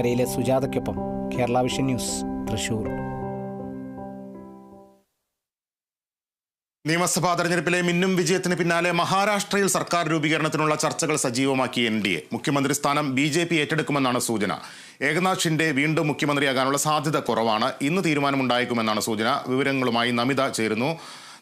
ചേലക്കരയിലെ സുജാതയ്ക്കൊപ്പം Kerala vision news Thrissur. നിയമസഭാ തെരഞ്ഞെടുപ്പിലെ മിന്നും വിജയത്തിന് പിന്നാലെ മഹാരാഷ്ട്രയിൽ സർക്കാർ രൂപീകരണത്തിനുള്ള ചർച്ചകൾ സജീവമാക്കി എൻ ഡി എ മുഖ്യമന്ത്രി സ്ഥാനം ബി ജെ പി ഏറ്റെടുക്കുമെന്നാണ് സൂചന. ഏകനാഥ് ഷിൻഡെ വീണ്ടും മുഖ്യമന്ത്രിയാകാനുള്ള സാധ്യത കുറവാണ്. ഇന്ന് തീരുമാനമുണ്ടായേക്കുമെന്നാണ് സൂചന. വിവരങ്ങളുമായി നമിത ചേരുന്നു.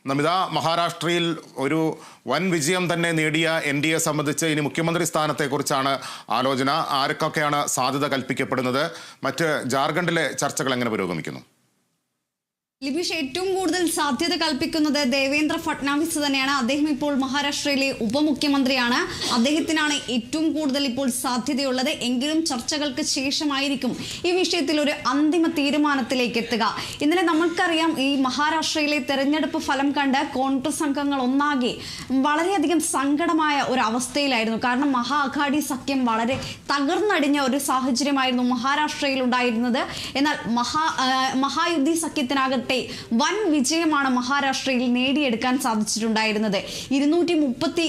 നമിത മഹാരാഷ്ട്രയിൽ ഒരു വൻ വിജയം തന്നെ നേടിയ എൻ ഡി എ സംബന്ധിച്ച് ഇനി മുഖ്യമന്ത്രി സ്ഥാനത്തെക്കുറിച്ചാണ് ആലോചന. ആർക്കൊക്കെയാണ് സാധ്യത കൽപ്പിക്കപ്പെടുന്നത്? മറ്റ് ജാർഖണ്ഡിലെ ചർച്ചകൾ എങ്ങനെ പുരോഗമിക്കുന്നു? ലിബീഷ് ഏറ്റവും കൂടുതൽ സാധ്യത കൽപ്പിക്കുന്നത് ദേവേന്ദ്ര ഫട്നാവിസ് തന്നെയാണ്. അദ്ദേഹം ഇപ്പോൾ മഹാരാഷ്ട്രയിലെ ഉപമുഖ്യമന്ത്രിയാണ്. അദ്ദേഹത്തിനാണ് ഏറ്റവും കൂടുതൽ ഇപ്പോൾ സാധ്യതയുള്ളത്. എങ്കിലും ചർച്ചകൾക്ക് ശേഷമായിരിക്കും ഈ വിഷയത്തിൽ ഒരു അന്തിമ തീരുമാനത്തിലേക്ക് എത്തുക. ഇന്നലെ നമ്മൾക്കറിയാം ഈ മഹാരാഷ്ട്രയിലെ തെരഞ്ഞെടുപ്പ് ഫലം കണ്ട് കോൺഗ്രസ് അംഗങ്ങൾ ഒന്നാകെ വളരെയധികം സങ്കടമായ ഒരു അവസ്ഥയിലായിരുന്നു. കാരണം മഹാ സഖ്യം വളരെ തകർന്നടിഞ്ഞ ഒരു സാഹചര്യമായിരുന്നു മഹാരാഷ്ട്രയിൽ ഉണ്ടായിരുന്നത് എന്നാൽ മഹാ മഹായുദ്ധി മഹായുദ്ധി സഖ്യത്തിനാകട്ടെ വൻ വിജയമാണ് മഹാരാഷ്ട്രയിൽ നേടിയെടുക്കാൻ സാധിച്ചിട്ടുണ്ടായിരുന്നത്. ഇരുന്നൂറ്റി മുപ്പത്തി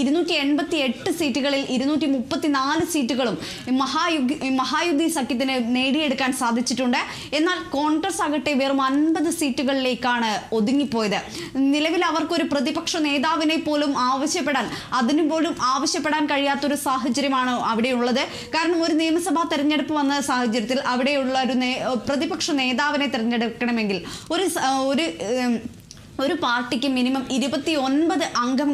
ഇരുന്നൂറ്റി എൺപത്തി എട്ട് സീറ്റുകളിൽ ഇരുന്നൂറ്റി മുപ്പത്തി നാല് സീറ്റുകളും മഹായുദ്ധി മഹായുദ്ധി സഖ്യത്തിന് നേടിയെടുക്കാൻ സാധിച്ചിട്ടുണ്ട്. എന്നാൽ കോൺഗ്രസ് ആകട്ടെ വെറും അൻപത് സീറ്റുകളിലേക്കാണ് ഒതുങ്ങിപ്പോയത്. നിലവിൽ അവർക്കൊരു പ്രതിപക്ഷ നേതാവിനെ പോലും ആവശ്യപ്പെടാൻ അതിനു പോലും ആവശ്യപ്പെടാൻ കഴിയാത്തൊരു സാഹചര്യമാണ് അവിടെയുള്ളത്. കാരണം ഒരു നിയമസഭാ തെരഞ്ഞെടുപ്പ് വന്ന സാഹചര്യത്തിൽ അവിടെയുള്ള ഒരു പ്രതിപക്ഷ നേതാവിനെ തിരഞ്ഞെടുക്കണമെങ്കിൽ ഒരു ഒരു ഒരു പാർട്ടിക്ക് മിനിമം ഇരുപത്തി ഒൻപത് അംഗം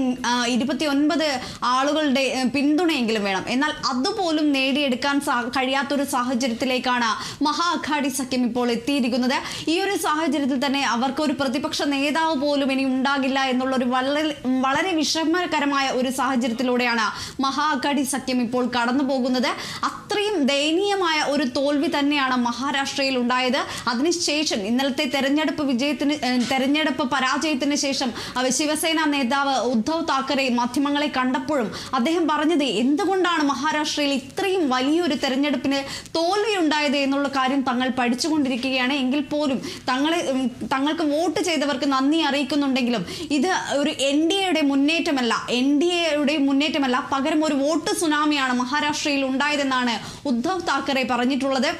ഇരുപത്തി ഒൻപത് ആളുകളുടെ പിന്തുണയെങ്കിലും വേണം. എന്നാൽ അതുപോലും നേടിയെടുക്കാൻ കഴിയാത്തൊരു സാഹചര്യത്തിലേക്കാണ് മഹാ അഘാടി സഖ്യം ഇപ്പോൾ എത്തിയിരിക്കുന്നത്. ഈ ഒരു സാഹചര്യത്തിൽ തന്നെ അവർക്കൊരു പ്രതിപക്ഷ നേതാവ് പോലും ഇനി ഉണ്ടാകില്ല എന്നുള്ള ഒരു വളരെ വളരെ വിഷമകരമായ ഒരു സാഹചര്യത്തിലൂടെയാണ് മഹാ അഘാടി സഖ്യം ഇപ്പോൾ കടന്നു പോകുന്നത് അത്രയും ദയനീയമായ ഒരു തോൽവി തന്നെയാണ് മഹാരാഷ്ട്രയിൽ ഉണ്ടായത്. അതിനുശേഷം ഇന്നലത്തെ തെരഞ്ഞെടുപ്പ് വിജയത്തിന് തെരഞ്ഞെടുപ്പ് തെരഞ്ഞെടുപ്പ് പരാജയത്തിന് ശേഷം ശിവസേന നേതാവ് ഉദ്ധവ് താക്കറെ മാധ്യമങ്ങളെ കണ്ടപ്പോഴും അദ്ദേഹം പറഞ്ഞത് എന്തുകൊണ്ടാണ് മഹാരാഷ്ട്രയിൽ ഇത്രയും വലിയൊരു തെരഞ്ഞെടുപ്പിന് തോൽവി ഉണ്ടായത് എന്നുള്ള കാര്യം തങ്ങൾ പഠിച്ചുകൊണ്ടിരിക്കുകയാണ്. എങ്കിൽ പോലും തങ്ങളെ തങ്ങൾക്ക് വോട്ട് ചെയ്തവർക്ക് നന്ദി അറിയിക്കുന്നുണ്ടെങ്കിലും ഇത് ഒരു എൻ ഡി എയുടെ മുന്നേറ്റമല്ല. എൻ ഡി എയുടെ മുന്നേറ്റമല്ല. പകരം ഒരു വോട്ട് സുനാമിയാണ് മഹാരാഷ്ട്രയിൽ ഉണ്ടായതെന്നാണ് ഉദ്ധവ് താക്കറെ പറഞ്ഞിട്ടുള്ളത്.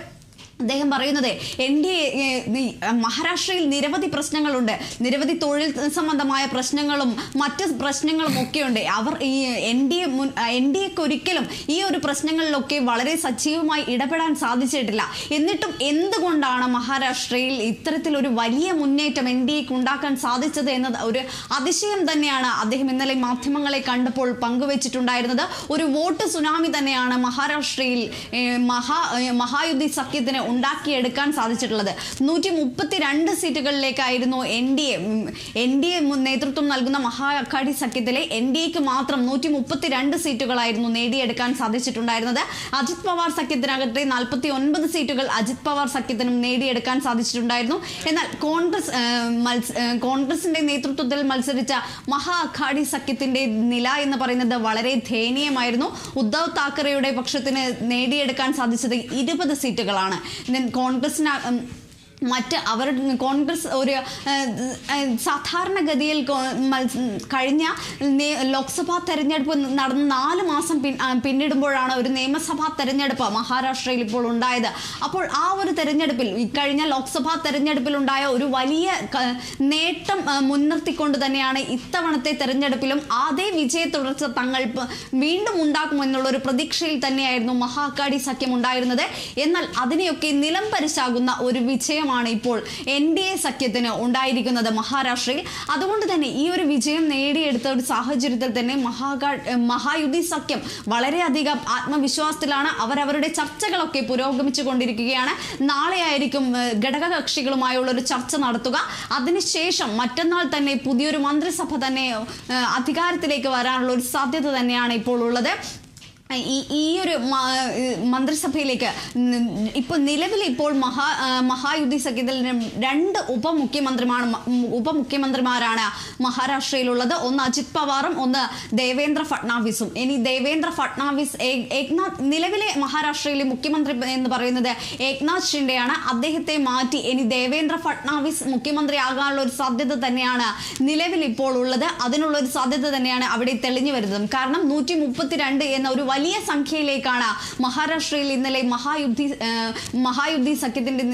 അദ്ദേഹം പറയുന്നത് എൻ ഡി എ മഹാരാഷ്ട്രയിൽ നിരവധി പ്രശ്നങ്ങളുണ്ട്. നിരവധി തൊഴിൽ സംബന്ധമായ പ്രശ്നങ്ങളും മറ്റ് പ്രശ്നങ്ങളും ഒക്കെയുണ്ട്. അവർ ഈ എൻ ഡി എ മുൻ എൻ ഡി എക്ക് ഒരിക്കലും ഈ ഒരു പ്രശ്നങ്ങളിലൊക്കെ വളരെ സജീവമായി ഇടപെടാൻ സാധിച്ചിട്ടില്ല. എന്നിട്ടും എന്തുകൊണ്ടാണ് മഹാരാഷ്ട്രയിൽ ഇത്തരത്തിലൊരു വലിയ മുന്നേറ്റം എൻ ഡി എക്ക് ഉണ്ടാക്കാൻ സാധിച്ചത് എന്നത് ഒരു അതിശയം തന്നെയാണ് അദ്ദേഹം ഇന്നലെ മാധ്യമങ്ങളെ കണ്ടപ്പോൾ പങ്കുവച്ചിട്ടുണ്ടായിരുന്നത്. ഒരു വോട്ട് സുനാമി തന്നെയാണ് മഹാരാഷ്ട്രയിൽ മഹാ മഹായുദ്ധി സഖ്യത്തിന് ഉണ്ടാക്കിയെടുക്കാൻ സാധിച്ചിട്ടുള്ളത്. നൂറ്റി മുപ്പത്തി രണ്ട് സീറ്റുകളിലേക്കായിരുന്നു N D A N D A നേതൃത്വം നൽകുന്ന മഹാ അഘാടി സഖ്യത്തിലെ എൻ ഡി എക്ക് മാത്രം നൂറ്റി മുപ്പത്തി രണ്ട് സീറ്റുകളായിരുന്നു നേടിയെടുക്കാൻ സാധിച്ചിട്ടുണ്ടായിരുന്നത്. അജിത് പവാർ സഖ്യത്തിനകത്തെ നാൽപ്പത്തി ഒൻപത് സീറ്റുകൾ അജിത് പവാർ സഖ്യത്തിനും നേടിയെടുക്കാൻ സാധിച്ചിട്ടുണ്ടായിരുന്നു. എന്നാൽ കോൺഗ്രസ് കോൺഗ്രസിന്റെ നേതൃത്വത്തിൽ മത്സരിച്ച മഹാ അഘാടി സഖ്യത്തിന്റെ നില എന്ന് പറയുന്നത് വളരെ ദയനീയമായിരുന്നു. ഉദ്ധവ് താക്കറെയുടെ പക്ഷത്തിന് നേടിയെടുക്കാൻ സാധിച്ചത് ഇരുപത് സീറ്റുകളാണ്. Then കോൺഗ്രസിന് മറ്റ് അവർ കോൺഗ്രസ് ഒരു സാധാരണഗതിയിൽ കഴിഞ്ഞ ലോക്സഭാ തെരഞ്ഞെടുപ്പ് നടന്ന് നാല് മാസം പിന്നിടുമ്പോഴാണ് ഒരു നിയമസഭാ തെരഞ്ഞെടുപ്പ് മഹാരാഷ്ട്രയിൽ ഇപ്പോൾ ഉണ്ടായത്. അപ്പോൾ ആ ഒരു തെരഞ്ഞെടുപ്പിൽ കഴിഞ്ഞ ലോക്സഭാ തെരഞ്ഞെടുപ്പിലുണ്ടായ ഒരു വലിയ നേട്ടം മുൻനിർത്തിക്കൊണ്ട് തന്നെയാണ് ഇത്തവണത്തെ തെരഞ്ഞെടുപ്പിലും അതേ വിജയ തുടർച്ച തങ്ങൾ വീണ്ടും ഉണ്ടാക്കുമെന്നുള്ള ഒരു പ്രതീക്ഷയിൽ തന്നെയായിരുന്നു മഹാകാടി സഖ്യം ഉണ്ടായിരുന്നത്. എന്നാൽ അതിനെയൊക്കെ നിലം പരിശാകുന്ന ഒരു വിജയമാണ് ഇപ്പോൾ എൻ ഡി എ സഖ്യത്തിന് ഉണ്ടായിരിക്കുന്നത് മഹാരാഷ്ട്രയിൽ. അതുകൊണ്ട് തന്നെ ഈ ഒരു വിജയം നേടിയെടുത്ത ഒരു സാഹചര്യത്തിൽ തന്നെ മഹാകാ മഹായുദ്ധി സഖ്യം വളരെയധികം ആത്മവിശ്വാസത്തിലാണ്. അവരവരുടെ ചർച്ചകളൊക്കെ പുരോഗമിച്ചു കൊണ്ടിരിക്കുകയാണ്. നാളെയായിരിക്കും ഘടകകക്ഷികളുമായുള്ള ഒരു ചർച്ച നടത്തുക. അതിനുശേഷം മറ്റന്നാൾ തന്നെ പുതിയൊരു മന്ത്രിസഭ തന്നെ അധികാരത്തിലേക്ക് വരാനുള്ള ഒരു സാധ്യത തന്നെയാണ് ഇപ്പോൾ ഉള്ളത്. ഈ ഒരു മന്ത്രിസഭയിലേക്ക് ഇപ്പോൾ നിലവിൽ ഇപ്പോൾ മഹാ മഹായുദ്ധി സഖ്യത്തിൽ രണ്ട് ഉപമുഖ്യമന്ത്രിമാർ ഉപമുഖ്യമന്ത്രിമാരാണ് മഹാരാഷ്ട്രയിലുള്ളത്. ഒന്ന് അജിത് പവാറും ഒന്ന് ദേവേന്ദ്ര ഫട്നാവിസും. ഇനി ദേവേന്ദ്ര ഫട്നാവിസ് ഏക്നാഥ് നിലവിലെ മഹാരാഷ്ട്രയിലെ മുഖ്യമന്ത്രി എന്ന് പറയുന്നത് ഏക്നാഥ് ഷിൻഡെയാണ്. അദ്ദേഹത്തെ മാറ്റി ഇനി ദേവേന്ദ്ര ഫട്നാവിസ് മുഖ്യമന്ത്രിയാകാനുള്ള ഒരു സാധ്യത തന്നെയാണ് നിലവിൽ ഇപ്പോൾ ഉള്ളത്. അതിനുള്ള ഒരു സാധ്യത തന്നെയാണ് അവിടെ തെളിഞ്ഞു വരുന്നത്. കാരണം നൂറ്റി എന്ന ഒരു വലിയ വലിയ സംഖ്യയിലേക്കാണ് മഹാരാഷ്ട്രയിൽ ഇന്നലെ മഹായുദ്ധി മഹായുദ്ധി സഖ്യത്തിന്റെ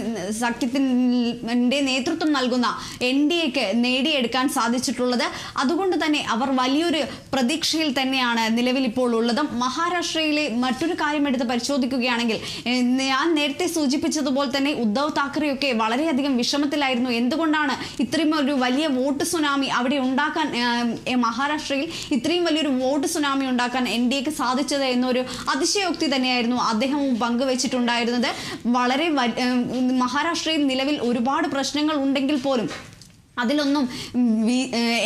സഖ്യത്തിന്റെ നേതൃത്വം നൽകുന്ന എൻ ഡി എക്ക് നേടിയെടുക്കാൻ സാധിച്ചിട്ടുള്ളത്. അതുകൊണ്ട് തന്നെ അവർ വലിയൊരു പ്രതീക്ഷയിൽ തന്നെയാണ് നിലവിൽ ഇപ്പോൾ ഉള്ളതും. മഹാരാഷ്ട്രയിലെ മറ്റൊരു കാര്യം എടുത്ത് പരിശോധിക്കുകയാണെങ്കിൽ ഞാൻ നേരത്തെ സൂചിപ്പിച്ചതുപോലെ തന്നെ ഉദ്ധവ് താക്കറെയൊക്കെ വളരെയധികം വിഷമത്തിലായിരുന്നു. എന്തുകൊണ്ടാണ് ഇത്രയും ഒരു വലിയ വോട്ട് സുനാമി അവിടെ ഉണ്ടാക്കാൻ മഹാരാഷ്ട്രയിൽ ഇത്രയും വലിയൊരു വോട്ട് സുനാമി ഉണ്ടാക്കാൻ എൻ ഡി എക്ക് സാധിച്ചത് എന്നൊരു അതിശയോക്തി തന്നെയായിരുന്നു അദ്ദേഹവും പങ്കുവച്ചിട്ടുണ്ടായിരുന്നത്. വളരെ മഹാരാഷ്ട്രയിൽ നിലവിൽ ഒരുപാട് പ്രശ്നങ്ങൾ ഉണ്ടെങ്കിൽ പോലും അതിലൊന്നും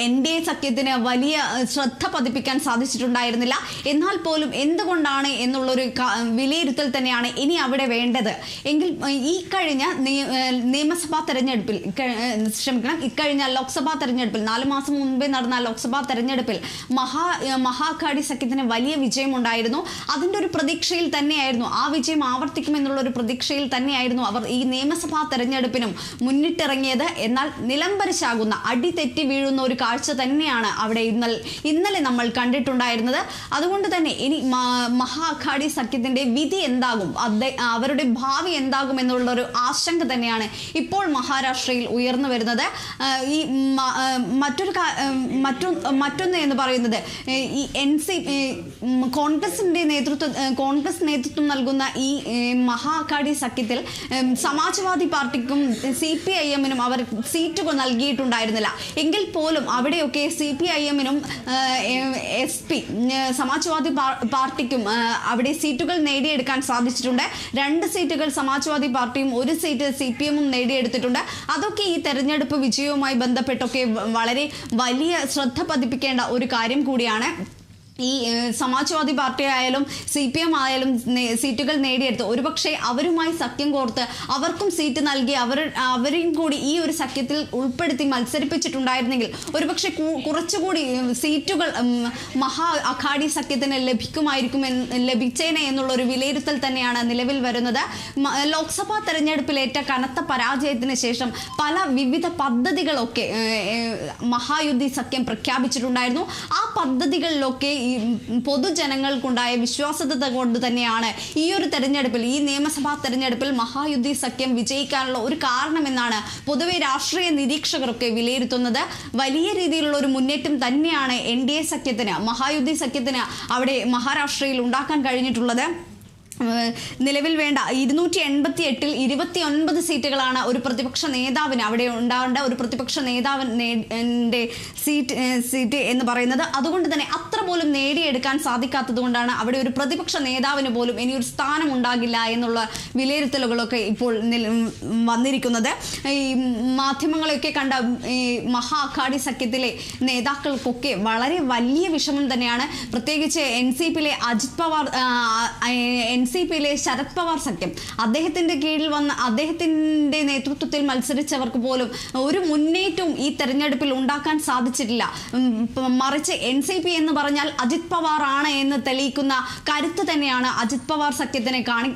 എൻ ഡി എ സഖ്യത്തിന് വലിയ ശ്രദ്ധ പതിപ്പിക്കാൻ സാധിച്ചിട്ടുണ്ടായിരുന്നില്ല. എന്നാൽ പോലും എന്തുകൊണ്ടാണ് എന്നുള്ളൊരു വിലയിരുത്തൽ തന്നെയാണ് ഇനി അവിടെ വേണ്ടത്. എങ്കിൽ ഈ കഴിഞ്ഞ നിയമസഭാ തെരഞ്ഞെടുപ്പിൽ ക്ഷമിക്കണം ഇക്കഴിഞ്ഞ ലോക്സഭാ തെരഞ്ഞെടുപ്പിൽ നാല് മാസം മുമ്പേ നടന്ന ലോക്സഭാ തെരഞ്ഞെടുപ്പിൽ മഹാ മഹാഘാടി സഖ്യത്തിന് വലിയ വിജയമുണ്ടായിരുന്നു. അതിന്റെ ഒരു പ്രതീക്ഷയിൽ തന്നെയായിരുന്നു. ആ വിജയം ആവർത്തിക്കുമെന്നുള്ള ഒരു പ്രതീക്ഷയിൽ തന്നെയായിരുന്നു അവർ ഈ നിയമസഭാ തെരഞ്ഞെടുപ്പിനും മുന്നിട്ടിറങ്ങിയത്. എന്നാൽ നിലംപരിശാകുന്ന അടി തെറ്റി വീഴുന്ന ഒരു കാഴ്ച തന്നെയാണ് അവിടെ ഇന്നലെ ഇന്നലെ നമ്മൾ കണ്ടിട്ടുണ്ടായിരുന്നത്. അതുകൊണ്ട് തന്നെ ഇനി മഹാ അഖാഡി സഖ്യത്തിന്റെ വിധി എന്താകും? അവരുടെ ഭാവി എന്താകും എന്നുള്ള ഒരു ആശങ്ക തന്നെയാണ് ഇപ്പോൾ മഹാരാഷ്ട്രയിൽ ഉയർന്നു വരുന്നത്. ഈ മറ്റൊരു മറ്റൊന്ന് എന്ന് പറയുന്നത് ഈ എൻ സി കോൺഗ്രസിന്റെ നേതൃത്വം കോൺഗ്രസ് നേതൃത്വം നൽകുന്ന ഈ മഹാ അഖാഡി സഖ്യത്തിൽ സമാജ്വാദി പാർട്ടിക്കും സി പി ഐ എമ്മിനും അവർ സീറ്റുകൾ നൽകിയിട്ടുണ്ടായിരുന്നില്ല. എങ്കിൽ പോലും അവിടെയൊക്കെ സി പി ഐ എമ്മിനും എസ് പി സമാജ്വാദി പാർട്ടിക്കും അവിടെ സീറ്റുകൾ നേടിയെടുക്കാൻ സാധിച്ചിട്ടുണ്ട്. രണ്ട് സീറ്റുകൾ സമാജ്വാദി പാർട്ടിയും ഒരു സീറ്റ് സി പി എമ്മും നേടിയെടുത്തിട്ടുണ്ട്. അതൊക്കെ ഈ തെരഞ്ഞെടുപ്പ് വിജയവുമായി ബന്ധപ്പെട്ടൊക്കെ വളരെ വലിയ ശ്രദ്ധ പതിപ്പിക്കേണ്ട ഒരു കാര്യം കൂടിയാണ്. ഈ സമാജ്വാദി പാർട്ടി ആയാലും സി പി എം ആയാലും സീറ്റുകൾ നേടിയെടുത്ത് ഒരുപക്ഷെ അവരുമായി സഖ്യം കോർത്ത് അവർക്കും സീറ്റ് നൽകി അവർ അവരെയും കൂടി ഈ ഒരു സഖ്യത്തിൽ ഉൾപ്പെടുത്തി മത്സരിപ്പിച്ചിട്ടുണ്ടായിരുന്നെങ്കിൽ ഒരുപക്ഷെ കുറച്ചുകൂടി സീറ്റുകൾ മഹാ അഖാഡി സഖ്യത്തിന് ലഭിക്കുമായിരിക്കും ലഭിച്ചേനെ എന്നുള്ള ഒരു വിലയിരുത്തൽ തന്നെയാണ് നിലവിൽ വരുന്നത്. ലോക്സഭാ തെരഞ്ഞെടുപ്പിലേറ്റ കനത്ത പരാജയത്തിന് ശേഷം പല വിവിധ പദ്ധതികളൊക്കെ മഹായുദ്ധി സഖ്യം പ്രഖ്യാപിച്ചിട്ടുണ്ടായിരുന്നു. ആ പദ്ധതികളിലൊക്കെ ഈ പൊതുജനങ്ങൾക്കുണ്ടായ വിശ്വാസ്യത കൊണ്ട് തന്നെയാണ് ഈ ഒരു തെരഞ്ഞെടുപ്പിൽ ഈ നിയമസഭാ തെരഞ്ഞെടുപ്പിൽ മഹായുദ്ധി സഖ്യം വിജയിക്കാനുള്ള ഒരു കാരണമെന്നാണ് പൊതുവെ രാഷ്ട്രീയ നിരീക്ഷകരൊക്കെ വിലയിരുത്തുന്നത്. വലിയ രീതിയിലുള്ള ഒരു മുന്നേറ്റം തന്നെയാണ് എൻ ഡി എ സഖ്യത്തിന് മഹായുദ്ധി സഖ്യത്തിന് അവിടെ മഹാരാഷ്ട്രയിൽ ഉണ്ടാക്കാൻ കഴിഞ്ഞിട്ടുള്ളത്. നിലവിൽ വേണ്ട ഇരുന്നൂറ്റി എൺപത്തി എട്ടിൽ ഇരുപത്തി ഒൻപത് സീറ്റുകളാണ് ഒരു പ്രതിപക്ഷ നേതാവിന് അവിടെ ഉണ്ടാവേണ്ട ഒരു പ്രതിപക്ഷ നേതാവിന്റെ സീറ്റ് സീറ്റ് എന്ന് പറയുന്നത്. അതുകൊണ്ട് തന്നെ അത്ര പോലും നേടിയെടുക്കാൻ സാധിക്കാത്തത് കൊണ്ടാണ് അവിടെ ഒരു പ്രതിപക്ഷ നേതാവിന് പോലും ഇനി ഒരു സ്ഥാനം ഉണ്ടാകില്ല എന്നുള്ള വിലയിരുത്തലുകളൊക്കെ ഇപ്പോൾ വന്നിരിക്കുന്നത്. ഈ മാധ്യമങ്ങളെയൊക്കെ കണ്ട ഈ മഹാ അഖാഡി സഖ്യത്തിലെ നേതാക്കൾക്കൊക്കെ വളരെ വലിയ വിഷമം തന്നെയാണ്. പ്രത്യേകിച്ച് എൻ സി പിയിലെ അജിത് പവാർ എൻ സി പിയിലെ ശരത് പവാർ സഖ്യം. അദ്ദേഹത്തിന്റെ കീഴിൽ വന്ന അദ്ദേഹത്തിന്റെ നേതൃത്വത്തിൽ മത്സരിച്ചവർക്ക് പോലും ഒരു മുന്നേറ്റവും ഈ തെരഞ്ഞെടുപ്പിൽ ഉണ്ടാക്കാൻ സാധിച്ചിട്ടില്ല. മറിച്ച് എൻ സി പി എന്ന് പറഞ്ഞാൽ അജിത് പവാർ ആണ് എന്ന് തെളിയിക്കുന്ന കരുത്ത് തന്നെയാണ് അജിത് പവാർ സഖ്യത്തിനെ കാണി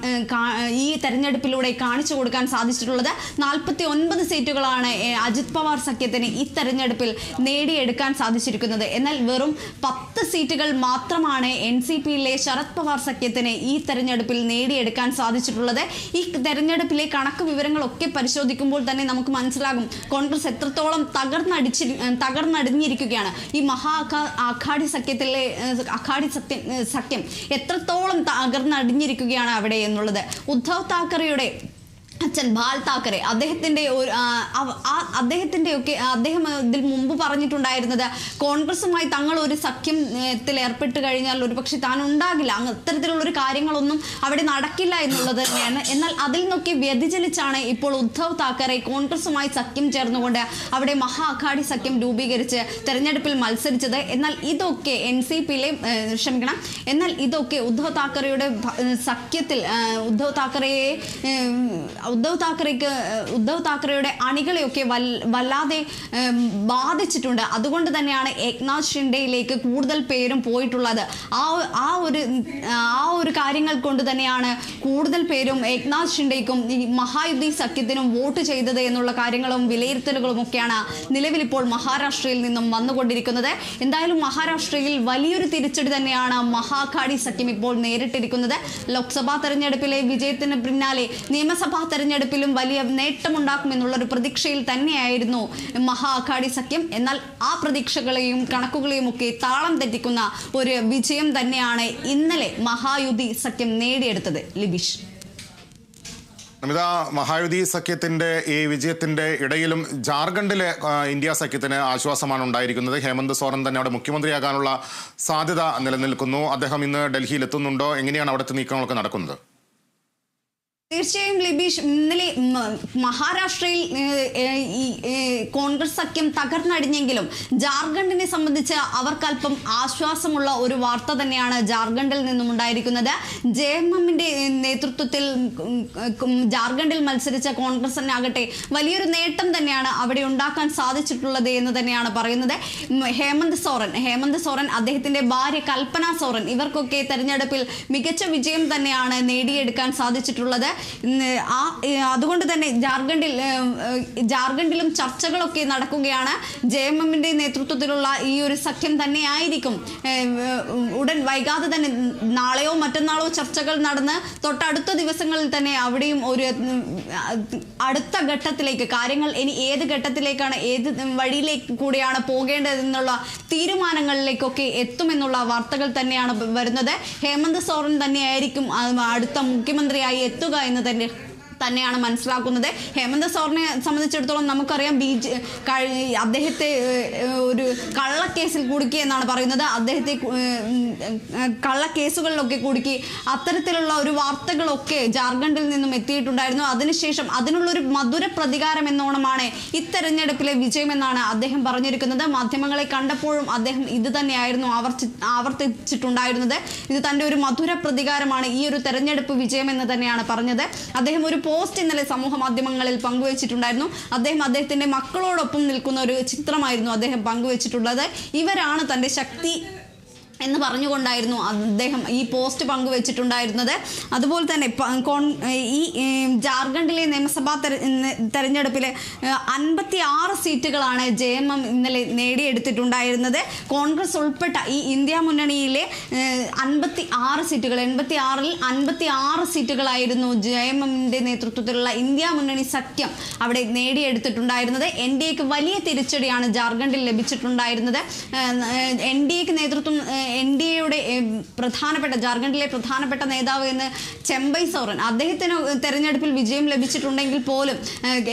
ഈ തെരഞ്ഞെടുപ്പിലൂടെ കാണിച്ചു കൊടുക്കാൻ സാധിച്ചിട്ടുള്ളത്. നാൽപ്പത്തി ഒൻപത് സീറ്റുകളാണ് അജിത് പവാർ സഖ്യത്തിന് ഈ തെരഞ്ഞെടുപ്പിൽ നേടിയെടുക്കാൻ സാധിച്ചിരിക്കുന്നത്. എന്നാൽ വെറും പത്ത് സീറ്റുകൾ മാത്രമാണ് എൻ സി പിയിലെ ശരത് പവാർ സഖ്യത്തിന് ഈ തെരഞ്ഞെടുപ്പിൽ നേടിയെടുക്കാൻ സാധിച്ചിട്ടുള്ളത്. ഈ തെരഞ്ഞെടുപ്പിലെ കണക്ക് വിവരങ്ങളൊക്കെ പരിശോധിക്കുമ്പോൾ തന്നെ നമുക്ക് മനസ്സിലാകും. കോൺഗ്രസ് എത്രത്തോളം തകർന്നടിച്ചി തകർന്നടിഞ്ഞിരിക്കുകയാണ്. ഈ മഹാ അഖാ- അഖാഡി സഖ്യത്തിലെ അഖാഡി സത്യം സഖ്യം എത്രത്തോളം തകർന്നടിഞ്ഞിരിക്കുകയാണ് അവിടെ എന്നുള്ളത്. ഉദ്ധവ് താക്കറെയുടെ അച്ഛൻ ബാൽ താക്കറെ അദ്ദേഹത്തിന്റെ ഒരു അദ്ദേഹത്തിന്റെ ഒക്കെ അദ്ദേഹം ഇതിൽ മുമ്പ് പറഞ്ഞിട്ടുണ്ടായിരുന്നത് കോൺഗ്രസുമായി തങ്ങൾ ഒരു സഖ്യത്തിൽ ഏർപ്പെട്ട് കഴിഞ്ഞാൽ ഒരുപക്ഷെ താൻ ഉണ്ടാകില്ല. അങ്ങ് ഇത്തരത്തിലുള്ളൊരു കാര്യങ്ങളൊന്നും അവിടെ നടക്കില്ല എന്നുള്ളത് തന്നെയാണ്. എന്നാൽ അതിൽ നിന്നൊക്കെ വ്യതിചലിച്ചാണ് ഇപ്പോൾ ഉദ്ധവ് താക്കറെ കോൺഗ്രസുമായി സഖ്യം ചേർന്നുകൊണ്ട് അവിടെ മഹാ അഘാടി സഖ്യം രൂപീകരിച്ച് തെരഞ്ഞെടുപ്പിൽ മത്സരിച്ചത്. എന്നാൽ ഇതൊക്കെ എൻ സി പിയിലെ ക്ഷമിക്കണം എന്നാൽ ഇതൊക്കെ ഉദ്ധവ് താക്കറെയുടെ സഖ്യത്തിൽ ഉദ്ധവ് താക്കറെയെ ഉദ്ധവ് താക്കറേക്ക് ഉദ്ധവ് താക്കറെയുടെ അണികളെയൊക്കെ വല്ലാതെ ബാധിച്ചിട്ടുണ്ട്. അതുകൊണ്ട് തന്നെയാണ് ഏക്നാഥ് ഷിൻഡേയിലേക്ക് കൂടുതൽ പേരും പോയിട്ടുള്ളത്. ആ ആ ഒരു ആ ഒരു കാര്യങ്ങൾ കൊണ്ട് തന്നെയാണ് കൂടുതൽ പേരും ഏക്നാഥ് ഷിൻഡെയ്ക്കും ഈ മഹായുദ്ധി സഖ്യത്തിനും വോട്ട് ചെയ്തത് എന്നുള്ള കാര്യങ്ങളും വിലയിരുത്തലുകളും ഒക്കെയാണ് നിലവിൽ ഇപ്പോൾ മഹാരാഷ്ട്രയിൽ നിന്നും വന്നുകൊണ്ടിരിക്കുന്നത്. എന്തായാലും മഹാരാഷ്ട്രയിൽ വലിയൊരു തിരിച്ചടി തന്നെയാണ് മഹാഖാടി സഖ്യം ഇപ്പോൾ നേരിട്ടിരിക്കുന്നത്. ലോക്സഭാ തെരഞ്ഞെടുപ്പിലെ വിജയത്തിന് പിന്നാലെ നിയമസഭാ തെരഞ്ഞെടുപ്പിലും വലിയ നേട്ടമുണ്ടാക്കുമെന്നുള്ള ഒരു പ്രതീക്ഷയിൽ തന്നെയായിരുന്നു മഹാ അഘാടി സഖ്യം. എന്നാൽ ആ പ്രതീക്ഷകളെയും കണക്കുകളെയും ഒക്കെ താളം തെറ്റിക്കുന്ന ഒരു വിജയം തന്നെയാണ് ഇന്നലെ മഹായുതി സഖ്യം നേടിയെടുത്തത്. ലിബിഷ്. നമിത മഹായുതി സഖ്യത്തിന്റെ ഈ വിജയത്തിന്റെ ഇടയിലും ജാർഖണ്ഡിലെ ഇന്ത്യ സഖ്യത്തിന് ആശ്വാസമാണ് ഉണ്ടായിരിക്കുന്നത്. ഹേമന്ത് സോറൻ തന്നെ അവിടെ മുഖ്യമന്ത്രിയാകാനുള്ള സാധ്യത നിലനിൽക്കുന്നു. അദ്ദേഹം ഇന്ന് ഡൽഹിയിൽ എത്തുന്നുണ്ടോ? എങ്ങനെയാണ് അവിടുത്തെ നീക്കങ്ങളൊക്കെ നടക്കുന്നത്? തീർച്ചയായും ലിബീഷ് ഇന്നലെ മഹാരാഷ്ട്രയിൽ കോൺഗ്രസ് സഖ്യം തകർന്നടിഞ്ഞെങ്കിലും ജാർഖണ്ഡിനെ സംബന്ധിച്ച് അവർക്കല്പം ആശ്വാസമുള്ള ഒരു വാർത്ത തന്നെയാണ് ജാർഖണ്ഡിൽ നിന്നും ഉണ്ടായിരിക്കുന്നത്. ജെ എം നേതൃത്വത്തിൽ ജാർഖണ്ഡിൽ മത്സരിച്ച കോൺഗ്രസിനാകട്ടെ വലിയൊരു നേട്ടം തന്നെയാണ് അവിടെ ഉണ്ടാക്കാൻ സാധിച്ചിട്ടുള്ളത് എന്ന് തന്നെയാണ് പറയുന്നത്. ഹേമന്ത് സോറൻ ഹേമന്ത് സോറൻ അദ്ദേഹത്തിന്റെ ഭാര്യ കൽപ്പന സോറൻ ഇവർക്കൊക്കെ തെരഞ്ഞെടുപ്പിൽ മികച്ച വിജയം തന്നെയാണ് നേടിയെടുക്കാൻ സാധിച്ചിട്ടുള്ളത്. ആ അതുകൊണ്ട് തന്നെ ജാർഖണ്ഡിൽ ജാർഖണ്ഡിലും ചർച്ചകളൊക്കെ നടക്കുകയാണ്. ജെ എം എമ്മിന്റെ നേതൃത്വത്തിലുള്ള ഈ ഒരു സഖ്യം തന്നെയായിരിക്കും. ഉടൻ വൈകാതെ തന്നെ നാളെയോ മറ്റന്നാളോ ചർച്ചകൾ നടന്ന് തൊട്ടടുത്ത ദിവസങ്ങളിൽ തന്നെ അവിടെയും ഒരു അടുത്ത ഘട്ടത്തിലേക്ക് കാര്യങ്ങൾ ഇനി ഏത് ഘട്ടത്തിലേക്കാണ് ഏത് വഴിയിലേക്ക് കൂടിയാണ് പോകേണ്ടതെന്നുള്ള തീരുമാനങ്ങളിലേക്കൊക്കെ എത്തുമെന്നുള്ള വാർത്തകൾ തന്നെയാണ് വരുന്നത്. ഹേമന്ത് സോറൻ തന്നെയായിരിക്കും അടുത്ത മുഖ്യമന്ത്രിയായി എത്തുക എന്ന് തന്നെ തന്നെയാണ് മനസ്സിലാക്കുന്നത്. ഹേമന്ത് സോറിനെ സംബന്ധിച്ചിടത്തോളം നമുക്കറിയാം ബി ജെ അദ്ദേഹത്തെ ഒരു കള്ളക്കേസിൽ കുടുക്കി എന്നാണ് പറയുന്നത്. അദ്ദേഹത്തെ കള്ളക്കേസുകളിലൊക്കെ കുടുക്കി അത്തരത്തിലുള്ള ഒരു വാർത്തകളൊക്കെ ജാർഖണ്ഡിൽ നിന്നും എത്തിയിട്ടുണ്ടായിരുന്നു. അതിനുശേഷം അതിനുള്ളൊരു മധുര പ്രതികാരം എന്നോണമാണ് ഇത്തെരഞ്ഞെടുപ്പിലെ വിജയമെന്നാണ് അദ്ദേഹം പറഞ്ഞിരിക്കുന്നത്. മാധ്യമങ്ങളെ കണ്ടപ്പോഴും അദ്ദേഹം ഇത് തന്നെയായിരുന്നു ആവർത്തി ആവർത്തിച്ചിട്ടുണ്ടായിരുന്നത്. ഇത് തന്റെ ഒരു മധുര പ്രതികാരമാണ് ഈ ഒരു തെരഞ്ഞെടുപ്പ് വിജയമെന്ന് തന്നെയാണ് പറഞ്ഞത്. അദ്ദേഹം ഒരു പോസ്റ്റ് ഇന്നലെ സമൂഹ മാധ്യമങ്ങളിൽ പങ്കുവച്ചിട്ടുണ്ടായിരുന്നു. അദ്ദേഹം അദ്ദേഹത്തിന്റെ മക്കളോടൊപ്പം നിൽക്കുന്ന ഒരു ചിത്രമായിരുന്നു അദ്ദേഹം പങ്കുവച്ചിട്ടുള്ളത്. ഇവരാണ് തന്റെ ശക്തി എന്ന് പറഞ്ഞുകൊണ്ടായിരുന്നു അദ്ദേഹം ഈ പോസ്റ്റ് പങ്കുവച്ചിട്ടുണ്ടായിരുന്നത്. അതുപോലെ തന്നെ ഈ ജാർഖണ്ഡിലെ നിയമസഭാ തെരഞ്ഞെടുപ്പിൽ അൻപത്തി ആറ് സീറ്റുകളാണ് ജെ എം എം ഇന്നലെ നേടിയെടുത്തിട്ടുണ്ടായിരുന്നത്. കോൺഗ്രസ് ഉൾപ്പെട്ട ഈ ഇന്ത്യ മുന്നണിയിലെ അൻപത്തി ആറ് സീറ്റുകൾ എൺപത്തി ആറിൽ അൻപത്തി ആറ് സീറ്റുകളായിരുന്നു ജെ എം എമ്മിന്റെ നേതൃത്വത്തിലുള്ള ഇന്ത്യ മുന്നണി സഖ്യം അവിടെ നേടിയെടുത്തിട്ടുണ്ടായിരുന്നത്. എൻ ഡി എക്ക് വലിയ തിരിച്ചടിയാണ് ജാർഖണ്ഡിൽ ലഭിച്ചിട്ടുണ്ടായിരുന്നത്. എൻ ഡി എക്ക് നേതൃത്വം എൻ ഡി എയുടെ പ്രധാനപ്പെട്ട ജാർഖണ്ഡിലെ പ്രധാനപ്പെട്ട നേതാവ് എന്ന് ചെമ്പൈ സോറൻ. അദ്ദേഹത്തിന് തെരഞ്ഞെടുപ്പിൽ വിജയം ലഭിച്ചിട്ടുണ്ടെങ്കിൽ പോലും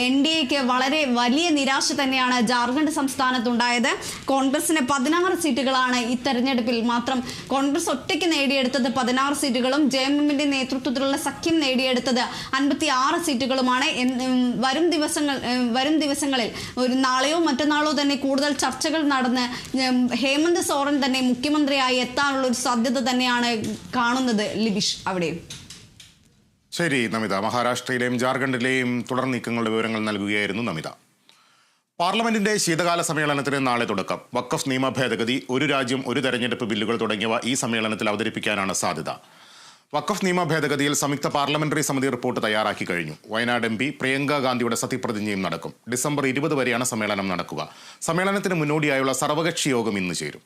എൻ ഡി എക്ക് വളരെ വലിയ നിരാശ തന്നെയാണ് ജാർഖണ്ഡ് സംസ്ഥാനത്തുണ്ടായത്. കോൺഗ്രസിന് പതിനാറ് സീറ്റുകളാണ് ഈ തെരഞ്ഞെടുപ്പിൽ മാത്രം കോൺഗ്രസ് ഒറ്റയ്ക്ക് നേടിയെടുത്തത് പതിനാറ് സീറ്റുകളും ജെ എം എമ്മിന്റെ നേതൃത്വത്തിലുള്ള സഖ്യം നേടിയെടുത്തത് അൻപത്തി ആറ് സീറ്റുകളുമാണ് വരും ദിവസങ്ങൾ വരും ദിവസങ്ങളിൽ ഒരു നാളെയോ മറ്റന്നാളോ തന്നെ കൂടുതൽ ചർച്ചകൾ നടന്ന് ഹേമന്ത് സോറൻ തന്നെ മുഖ്യമന്ത്രിയായി എത്താനുള്ള ഒരു സാധ്യത തന്നെയാണ് കാണുന്നത് ലിബിഷ് അവിടെ. ശരി നമിത. മഹാരാഷ്ട്രയിലെയും ജാർഖണ്ഡിലെയും തുടർ നീക്കങ്ങളുടെ വിവരങ്ങൾ നൽകുകയായിരുന്നു നമിത. പാർലമെന്റിന്റെ ശീതകാല സമ്മേളനത്തിന് നാളെ തുടക്കം. വക്കഫ് നിയമ ഭേദഗതി ഒരു രാജ്യം ഒരു തെരഞ്ഞെടുപ്പ് ബില്ലുകൾ തുടങ്ങിയവ ഈ സമ്മേളനത്തിൽ അവതരിപ്പിക്കാനാണ് സാധ്യത. വക്കഫ് നിയമ ഭേദഗതിയിൽ സംയുക്ത പാർലമെന്ററി സമിതി റിപ്പോർട്ട് തയ്യാറാക്കി കഴിഞ്ഞു. വയനാട് എം പി പ്രിയങ്ക ഗാന്ധിയുടെ സത്യപ്രതിജ്ഞയും നടക്കും. ഡിസംബർ ഇരുപത് വരെയാണ് സമ്മേളനം നടക്കുക. സമ്മേളനത്തിന് മുന്നോടിയായുള്ള സർവകക്ഷി യോഗം ഇന്ന് ചേരും.